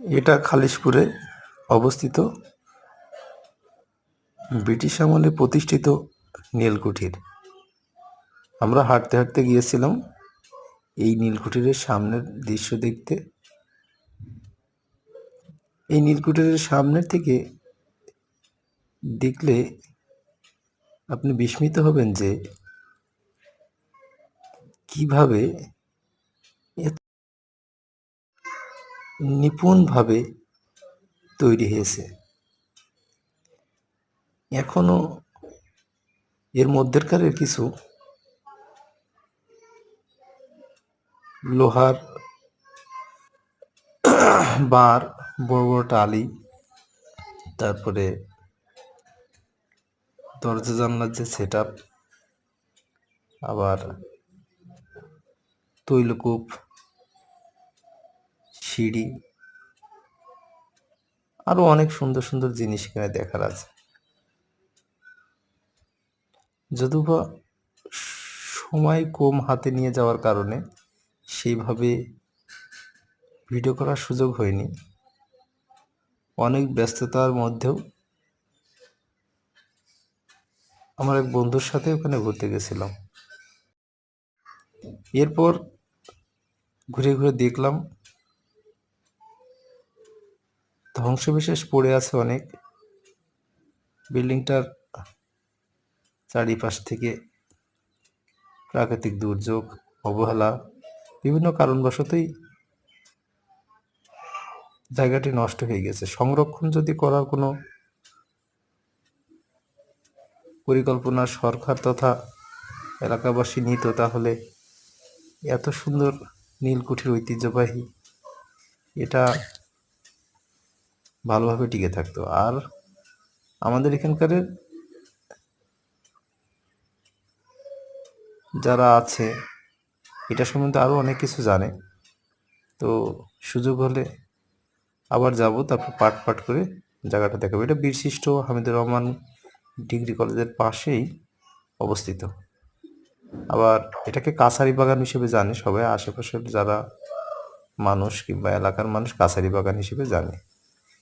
এটা খালিশপুরে অবস্থিত ব্রিটিশ আমলে প্রতিষ্ঠিত নীলকুঠির। আমরা হাঁটতে হাঁটতে গিয়েছিলাম এই নীলকুঠিরের সামনের দৃশ্য দেখতে। এই নীলকুঠিরের সামনের থেকে দেখলে আপনি বিস্মিত হবেন যে কীভাবে নিপুণভাবে তৈরি হয়েছে। এখনও এর মধ্যেকারের কিছু লোহার বার, বড় বড় টালি, তারপরে দরজা জানলার যে সেট আবার তৈলকূপ সিঁড়ি আরও অনেক সুন্দর সুন্দর জিনিস এখানে দেখার আছে। যদিও সময় কম হাতে নিয়ে যাওয়ার কারণে সেইভাবে ভিডিও করার সুযোগ হয়নি। অনেক ব্যস্ততার মধ্যেও আমার এক বন্ধুর সাথে ওখানে ঘুরতে গেছিলাম। এরপর ঘুরে ঘুরে দেখলাম ধ্বংসবিশেষ পড়ে আছে অনেক। বিল্ডিংটার চারিপাশ থেকে প্রাকৃতিক দুর্যোগ, অবহেলা, বিভিন্ন কারণবশতই জায়গাটি নষ্ট হয়ে গেছে। সংরক্ষণ যদি করার কোনো পরিকল্পনা সরকার তথা এলাকাবাসী নিত, তাহলে এত সুন্দর নীলকুঠির ঐতিহ্যবাহী এটা ভালোভাবে টিকে থাকতো। আর আমাদের এখানকার যারা আছে, এটা সম্বন্ধে আরও অনেক কিছু জানে। তো সুযোগ হলে আবার যাব, তারপর পাট পাট করে জায়গাটা দেখাবো। এটা বীরশিষ্ট হামিদুর রহমান ডিগ্রি কলেজের পাশেই অবস্থিত। আবার এটাকে কাছারি বাগান হিসেবে জানে সবাই, আশেপাশের যারা মানুষ কিংবা এলাকার মানুষ কাছারি বাগান হিসেবে জানে।